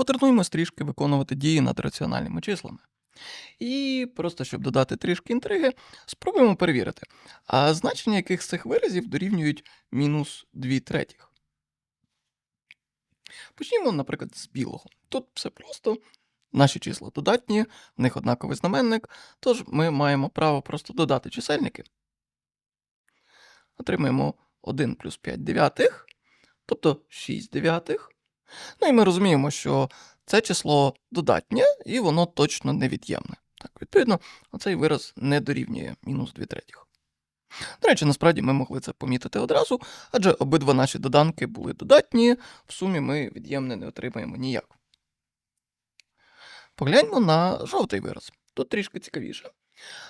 Потренуємось трішки виконувати дії над раціональними числами. І просто щоб додати трішки інтриги, спробуємо перевірити, а значення яких з цих виразів дорівнюють мінус 2 третіх. Почнімо, наприклад, з білого. Тут все просто. Наші числа додатні, в них однаковий знаменник, тож ми маємо право просто додати чисельники. Отримаємо 1 плюс 5 дев'ятих, тобто 6 дев'ятих. Ну і ми розуміємо, що це число додатнє, і воно точно невід'ємне. Так, відповідно, оцей вираз не дорівнює мінус 2 третіх. До речі, насправді ми могли це помітити одразу, адже обидва наші доданки були додатні, в сумі ми від'ємне не отримаємо ніяк. Погляньмо на жовтий вираз. Тут трішки цікавіше.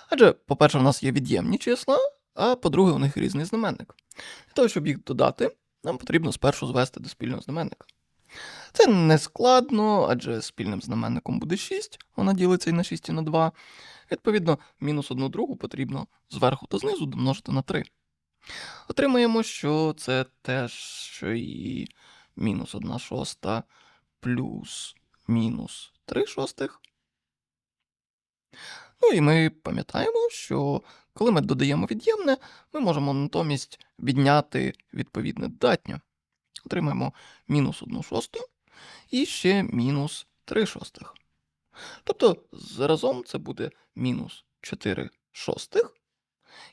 Адже, по-перше, в нас є від'ємні числа, а по-друге, у них різний знаменник. Для того, щоб їх додати, нам потрібно спершу звести до спільного знаменника. Це не складно, адже спільним знаменником буде 6, вона ділиться і на 6 і на 2. Відповідно, мінус 1 другу потрібно зверху та знизу домножити на 3. Отримаємо, що це теж що і мінус 1 шоста плюс мінус 3 шостих. Ну і ми пам'ятаємо, що коли ми додаємо від'ємне, ми можемо натомість відняти відповідне додатнє. Отримаємо мінус 1 шосту і ще мінус 3 шостих. Тобто заразом це буде мінус 4 шостих.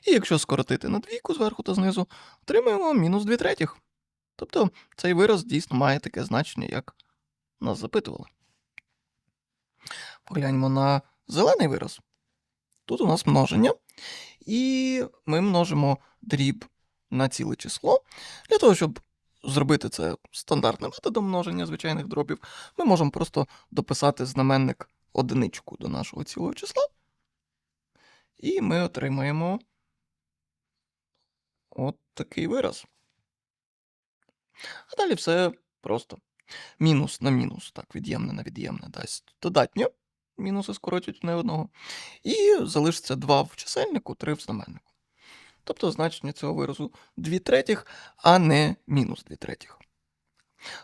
І якщо скоротити на двійку зверху та знизу, отримаємо мінус 2 третіх. Тобто цей вираз дійсно має таке значення, як нас запитували. Погляньмо на зелений вираз. Тут у нас множення, і ми множимо дріб на ціле число. Для того, щоб зробити це стандартним методом множення звичайних дробів, ми можемо просто дописати знаменник одиничку до нашого цілого числа. І ми отримаємо от такий вираз. А далі все просто. Мінус на мінус, так, від'ємне на від'ємне дасть додатньо. Мінуси скоротять не одного. І залишиться 2 в чисельнику, 3 в знаменнику. Тобто значення цього виразу 2 третіх, а не мінус 2 третіх.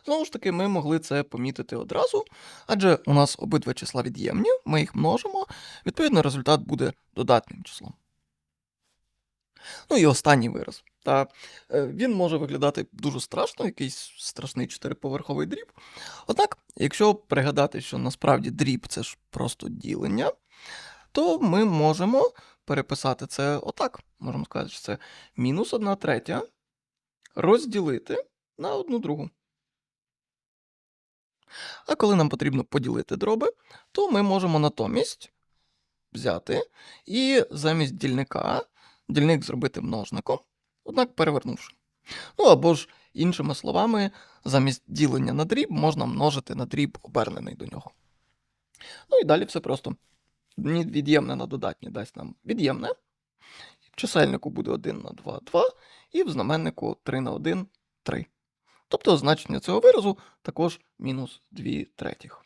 Знову ж таки, ми могли це помітити одразу, адже у нас обидва числа від'ємні, ми їх множимо, відповідно, результат буде додатним числом. Ну і останній вираз. Та е, він може виглядати дуже страшно, якийсь страшний чотириповерховий дріб. Однак, якщо пригадати, що насправді дріб це ж просто ділення, то ми можемо переписати це отак. Можемо сказати, що це мінус 1 третя розділити на одну другу. А коли нам потрібно поділити дроби, то ми можемо натомість взяти і замість дільника дільник зробити множником, однак перевернувши. Ну або ж, іншими словами, замість ділення на дріб можна множити на дріб, обернений до нього. Ну і далі все просто. Від'ємне на додатнє дасть нам від'ємне. В чисельнику буде 1 на 2 2, і в знаменнику 3 на 1 3. Тобто значення цього виразу також мінус 2 третіх.